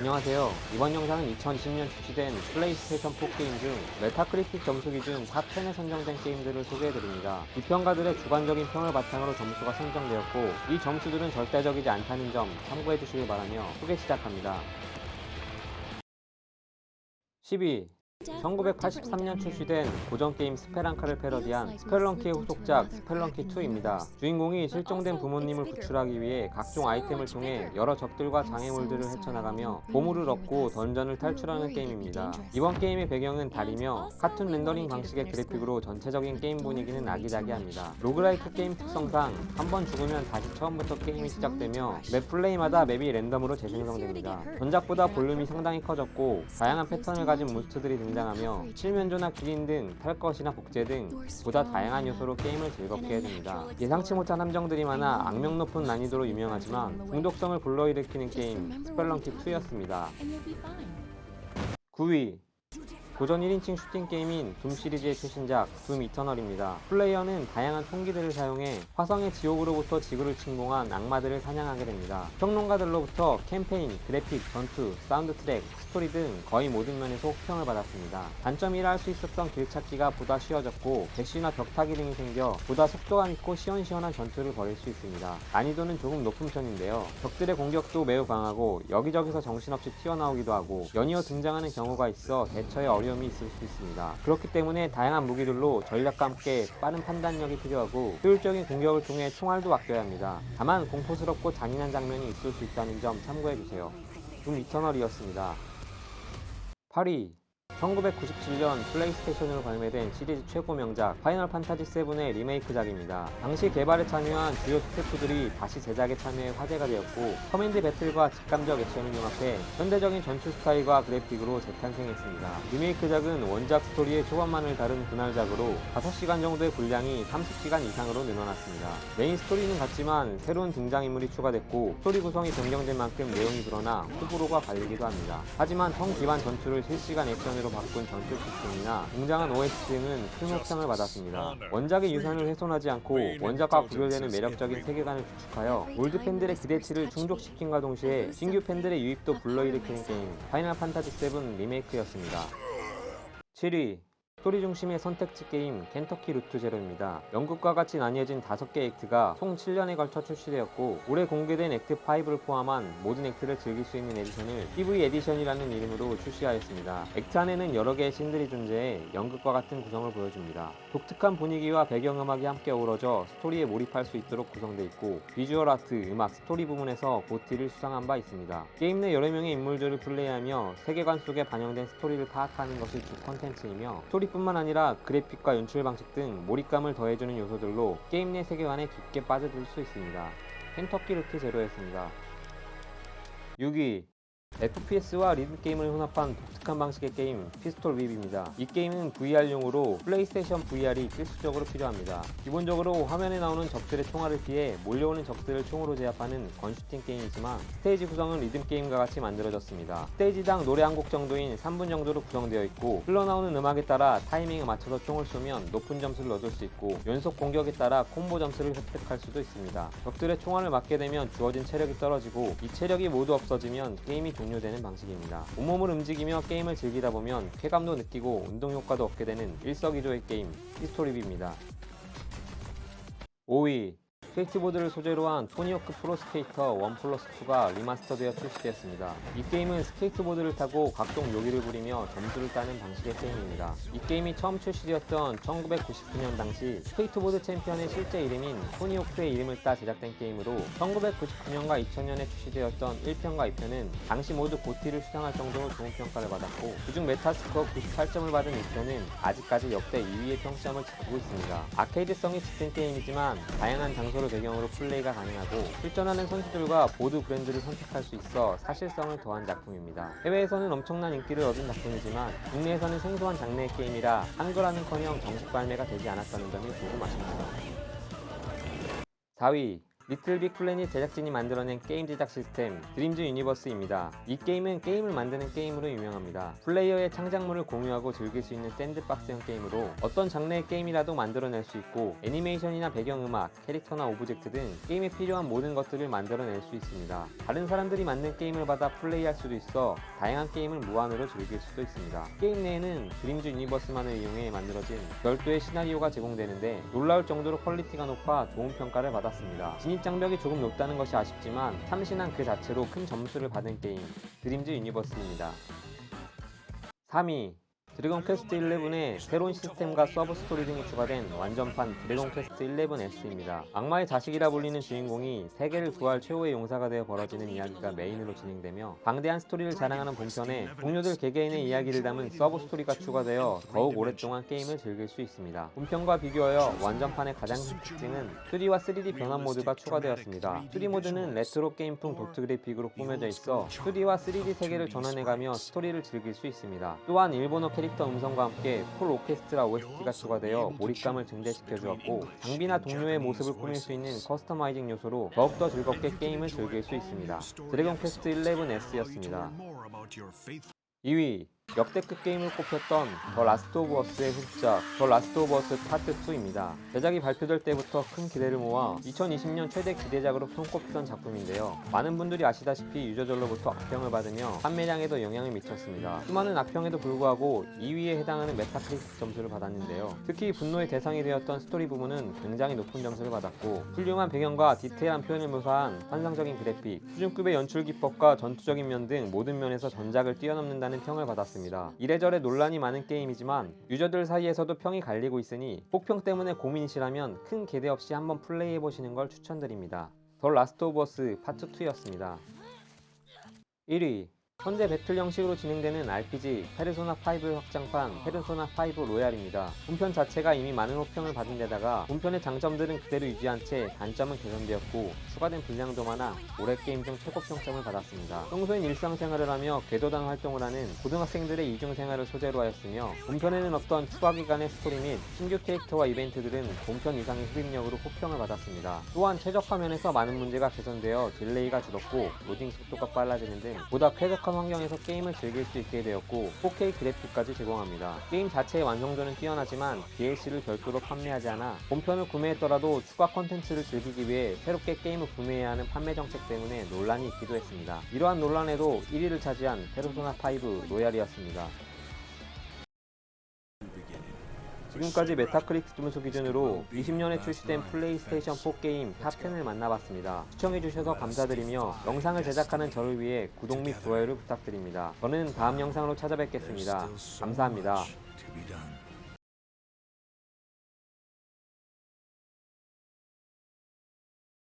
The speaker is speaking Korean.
안녕하세요. 이번 영상은 2020년 출시된 플레이스테이션 4 게임 중 메타크리틱 점수 기준 탑 10에 선정된 게임들을 소개해드립니다. 비평가들의 주관적인 평을 바탕으로 점수가 선정되었고 이 점수들은 절대적이지 않다는 점 참고해주시길 바라며 소개 시작합니다. 12. 1983년 출시된 고전 게임 스페랑카를 패러디한 스펠런키의 후속작 스펠런키 2입니다. 주인공이 실종된 부모님을 구출하기 위해 각종 아이템을 통해 여러 적들과 장애물들을 헤쳐나가며 보물을 얻고 던전을 탈출하는 게임입니다. 이번 게임의 배경은 달이며 카툰 렌더링 방식의 그래픽으로 전체적인 게임 분위기는 아기자기합니다. 로그라이크 게임 특성상 한 번 죽으면 다시 처음부터 게임이 시작되며 맵 플레이마다 맵이 랜덤으로 재생성됩니다. 전작보다 볼륨이 상당히 커졌고 다양한 패턴을 가진 몬스터들이 등장 하며 칠면조나 기린 등 탈 것이나 복제 등 보다 다양한 요소로 게임을 즐겁게 해줍니다. 예상치 못한 함정들이 많아 악명 높은 난이도로 유명하지만 중독성을 불러일으키는 게임 스펠런키 2였습니다. 9위 고전 1인칭 슈팅 게임인 둠 시리즈의 최신작 둠 이터널입니다. 플레이어는 다양한 총기들을 사용해 화성의 지옥으로부터 지구를 침공한 악마들을 사냥하게 됩니다. 평론가들로부터 캠페인, 그래픽, 전투, 사운드 트랙, 스토리 등 거의 모든 면에서 호평을 받았습니다. 단점이라 할 수 있었던 길찾기가 보다 쉬워졌고 대쉬나 벽타기 등이 생겨 보다 속도감 있고 시원시원한 전투를 벌일 수 있습니다. 난이도는 조금 높은 편인데요. 적들의 공격도 매우 강하고 여기저기서 정신없이 튀어나오기도 하고 연이어 등장하는 경우가 있어 대처에 어려움 이 있을 수 있습니다. 그렇기 때문에 다양한 무기들로 전략과 함께 빠른 판단력이 필요하고 효율적인 공격을 통해 총알도 아껴야 합니다. 다만 공포스럽고 잔인한 장면이 있을 수 있다는 점 참고해주세요. 둠 이터널이었습니다. 8위 1997년 플레이스테이션으로 발매된 시리즈 최고 명작 파이널 판타지 7의 리메이크작입니다. 당시 개발에 참여한 주요 스태프들이 다시 제작에 참여해 화제가 되었고 커맨드 배틀과 직감적 액션을 융합해 현대적인 전투 스타일과 그래픽으로 재탄생했습니다. 리메이크작은 원작 스토리의 초반만을 다룬 분할작으로 5시간 정도의 분량이 30시간 이상으로 늘어났습니다. 메인 스토리는 같지만 새로운 등장인물이 추가됐고 스토리 구성이 변경된 만큼 내용이 불어나 호불호가 갈리기도 합니다. 하지만 성 기반 전투를 실시간 액션으로 바꾼 전투 시스템이나 웅장한 OST 등은 큰 호평을 받았습니다. 원작의 유산을 훼손하지 않고 원작과 구별되는 매력적인 세계관을 구축하여 올드 팬들의 기대치를 충족시킨과 동시에 신규 팬들의 유입도 불러일으키는 게임 파이널 판타지 7 리메이크였습니다. 7위 스토리 중심의 선택지 게임 켄터키 루트 제로입니다. 연극과 같이 나뉘어진 5개 액트가 총 7년에 걸쳐 출시되었고 올해 공개된 액트 5를 포함한 모든 액트를 즐길 수 있는 에디션을 PV 에디션이라는 이름으로 출시하였습니다. 액트 안에는 여러 개의 씬들이 존재해 연극과 같은 구성을 보여줍니다. 독특한 분위기와 배경음악이 함께 어우러져 스토리에 몰입할 수 있도록 구성되어 있고 비주얼 아트, 음악, 스토리 부분에서 고티를 수상한 바 있습니다. 게임 내 여러 명의 인물들을 플레이하며 세계관 속에 반영된 스토리를 파악하는 것이 주 컨텐츠이며 스토리 뿐만 아니라 그래픽과 연출 방식 등 몰입감을 더해주는 요소들로 게임 내 세계관에 깊게 빠져들 수 있습니다. 켄터키 루트 제로였습니다. 6위 FPS와 리듬게임을 혼합한 독특한 방식의 게임 피스톨 윕입니다. 이 게임은 VR용으로 플레이스테이션 VR이 필수적으로 필요합니다. 기본적으로 화면에 나오는 적들의 총알을 피해 몰려오는 적들을 총으로 제압하는 건슈팅 게임이지만 스테이지 구성은 리듬게임과 같이 만들어졌습니다. 스테이지당 노래 한 곡 정도인 3분 정도로 구성되어 있고 흘러나오는 음악에 따라 타이밍에 맞춰서 총을 쏘면 높은 점수를 얻을 수 있고 연속 공격에 따라 콤보 점수를 획득할 수도 있습니다. 적들의 총알을 맞게 되면 주어진 체력이 떨어지고 이 체력이 모두 없어지면 게임이 종료되는 방식입니다. 온몸을 움직이며 게임을 즐기다 보면 쾌감도 느끼고 운동 효과도 얻게 되는 일석이조의 게임 히스토리비입니다. 5위 스케이트보드를 소재로 한 토니호크 프로스케이터 1 플러스 2가 리마스터되어 출시되었습니다. 이 게임은 스케이트보드를 타고 각종 묘기를 부리며 점수를 따는 방식의 게임입니다. 이 게임이 처음 출시되었던 1999년 당시 스케이트보드 챔피언의 실제 이름인 토니호크의 이름을 따 제작된 게임으로 1999년과 2000년에 출시되었던 1편과 2편은 당시 모두 고티를 수상할 정도로 좋은 평가를 받았고 그중 메타스코어 98점을 받은 2편은 아직까지 역대 2위의 평점을 지키고 있습니다. 아케이드성이 짙은 게임이지만 다양한 장소 를 배경으로 플레이가 가능하고 출전하는 선수들과 보드 브랜드를 선택할 수 있어 사실성을 더한 작품입니다. 해외에서는 엄청난 인기를 얻은 작품이지만 국내에서는 생소한 장르의 게임이라 한글화는커녕 정식 발매가 되지 않았다는 점이 조금 아쉽습니다. 4위 리틀빅 플래닛 제작진이 만들어낸 게임 제작 시스템 드림즈 유니버스입니다. 이 게임은 게임을 만드는 게임으로 유명합니다. 플레이어의 창작물을 공유하고 즐길 수 있는 샌드박스형 게임으로 어떤 장르의 게임이라도 만들어낼 수 있고 애니메이션이나 배경음악, 캐릭터나 오브젝트 등 게임에 필요한 모든 것들을 만들어낼 수 있습니다. 다른 사람들이 만든 게임을 받아 플레이할 수도 있어 다양한 게임을 무한으로 즐길 수도 있습니다. 게임 내에는 드림즈 유니버스만을 이용해 만들어진 별도의 시나리오가 제공되는데 놀라울 정도로 퀄리티가 높아 좋은 평가를 받았습니다. 진입 장벽이 조금 높다는 것이 아쉽지만 참신한 그 자체로 큰 점수를 받은 게임 드림즈 유니버스입니다. 3위 드래곤 퀘스트 11의 새로운 시스템과 서브 스토리 등이 추가된 완전판 드래곤 퀘스트 11S입니다. 악마의 자식이라 불리는 주인공이 세계를 구할 최후의 용사가 되어 벌어지는 이야기가 메인으로 진행되며 방대한 스토리를 자랑하는 본편에 동료들 개개인의 이야기를 담은 서브 스토리가 추가되어 더욱 오랫동안 게임을 즐길 수 있습니다. 본편과 비교하여 완전판의 가장 큰 특징은 2D와 3D 변환 모드가 추가되었습니다. 2D 모드는 레트로 게임풍 도트 그래픽으로 꾸며져 있어 2D와 3D 세계를 전환해가며 스토리를 즐길 수 있습니다. 또한 일본어 캐릭터 음성과 함께 풀 오케스트라 OST가 추가되어 몰입감을 증대시켜 주었고 장비나 동료의 모습을 꾸밀 수 있는 커스터마이징 요소로 더욱더 즐겁게 게임을 즐길 수 있습니다. 드래곤 퀘스트 11S였습니다. 2위 역대급 게임을 꼽혔던 더 라스트 오브 어스의 후속작 더 라스트 오브 어스 파트 2입니다. 제작이 발표될 때부터 큰 기대를 모아 2020년 최대 기대작으로 손꼽히던 작품인데요. 많은 분들이 아시다시피 유저들로부터 악평을 받으며 판매량에도 영향을 미쳤습니다. 수많은 악평에도 불구하고 2위에 해당하는 메타크리틱 점수를 받았는데요. 특히 분노의 대상이 되었던 스토리 부분은 굉장히 높은 점수를 받았고 훌륭한 배경과 디테일한 표현을 묘사한 환상적인 그래픽, 수준급의 연출 기법과 전투적인 면 등 모든 면에서 전작을 뛰어넘는다는 평을 받았습니다. 이래저래 논란이 많은 게임이지만 유저들 사이에서도 평이 갈리고 있으니 혹평 때문에 고민이시라면 큰 기대 없이 한번 플레이해보시는 걸 추천드립니다. 더 라스트 오브 어스 파트 2였습니다. 1위 현재 배틀 형식으로 진행되는 RPG 페르소나 5 확장판 페르소나 5 로얄입니다. 본편 자체가 이미 많은 호평을 받은 데다가 본편의 장점들은 그대로 유지한 채 단점은 개선되었고 추가된 분량도 많아 올해 게임 중 최고 평점을 받았습니다. 평소엔 일상생활을 하며 궤도단 활동을 하는 고등학생들의 이중생활을 소재로 하였으며 본편에는 없던 추가 기간의 스토리 및 신규 캐릭터와 이벤트들은 본편 이상의 흡입력으로 호평을 받았습니다. 또한 최적화 면에서 많은 문제가 개선되어 딜레이가 줄었고 로딩 속도가 빨라지는 등 보다 쾌적한 환경에서 게임을 즐길 수 있게 되었고 4K 그래픽까지 제공합니다. 게임 자체의 완성도는 뛰어나지만 DLC를 별도로 판매하지 않아 본편을 구매했더라도 추가 컨텐츠를 즐기기 위해 새롭게 게임을 구매해야 하는 판매 정책 때문에 논란이 있기도 했습니다. 이러한 논란에도 1위를 차지한 페르소나 5 로얄이었습니다. 지금까지 메타크리틱 점수 기준으로 20년에 출시된 플레이스테이션 4 게임 탑10을 만나봤습니다. 시청해주셔서 감사드리며 영상을 제작하는 저를 위해 구독 및 좋아요를 부탁드립니다. 저는 다음 영상으로 찾아뵙겠습니다. 감사합니다.